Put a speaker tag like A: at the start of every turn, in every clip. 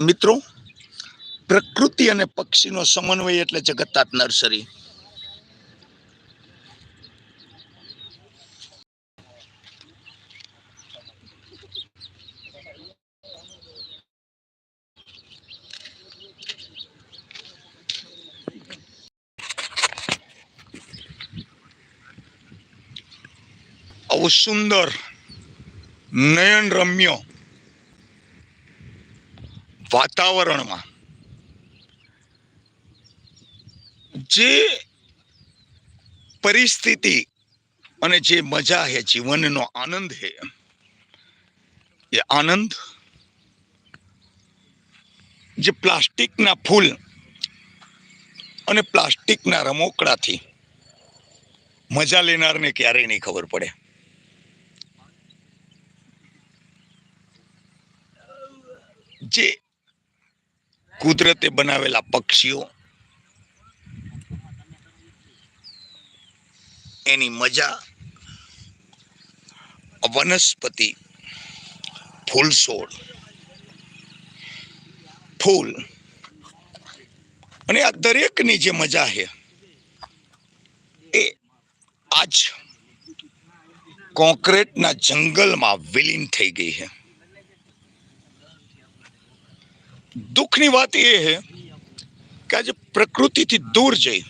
A: મિત્રો પ્રકૃતિ અને પક્ષીનો સમન્વય એટલે જગતાત નર્સરી. આવું સુંદર નયન રમ્ય વાતાવરણમાં. જે પરિસ્થિતિ અને જે મજા છે જીવનનો આનંદ છે એ આનંદ જે પ્લાસ્ટિકના ફૂલ અને પ્લાસ્ટિકના રમોકડાથી મજા લેનારને ક્યારેય નહીં ખબર પડે. જે કુદરતે બનાવેલા પક્ષીઓ. એની મજા વનસ્પતિ ફૂલ છોડ ફૂલ. અને આ દરેકની જે મજા છે, એ આજ કોન્ક્રીટના જંગલમાં વિલીન થઈ ગઈ છે. દુઃખની વાત એ છે કે આજે પ્રકૃતિથી દૂર જઈ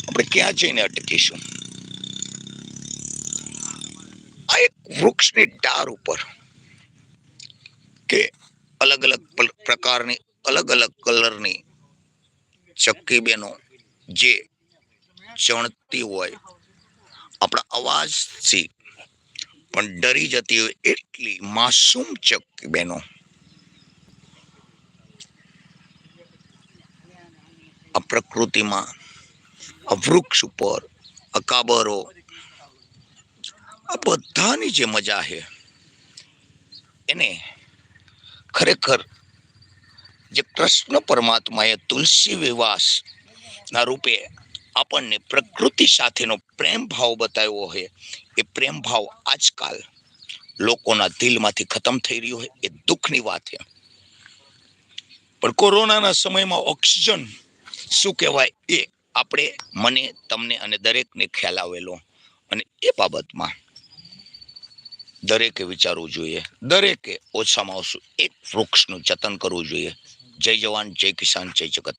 A: આપણે ક્યાં જઈને અટકીશું આ એક વૃક્ષની ડાર ઉપર કે અલગ અલગ પલ- પ્રકારની અલગ અલગ કલરની ચક્કી બેનો જે ચણતી હોય આપણા અવાજથી પણ ડરી જતી હોય એટલી માસૂમ ચક્કી બેનો આ પ્રકૃતિમાં વૃક્ષ ઉપર અકાબરો આ બધાની જે મજા છે, એને ખરેખર જે કૃષ્ણ પરમાત્માએ તુલસી વિવાસના રૂપે આપણને પ્રકૃતિ સાથેનો પ્રેમ ભાવ બતાવ્યો હોય, એ પ્રેમ ભાવ આજકાલ લોકોના દિલમાંથી ખતમ થઈ રહ્યો હોય, એ દુઃખની વાત છે. પણ કોરોનાના સમયમાં ઓક્સિજન શું કહેવાય, એ આપણે, મને, તમને અને દરેકને ખ્યાલ આવેલો. અને એ બાબતમાં દરેકે વિચારવું જોઈએ, દરેકે ઓછામાં ઓછું એક વૃક્ષનું જતન કરવું જોઈએ. જય જવાન, જય કિસાન, જય જગત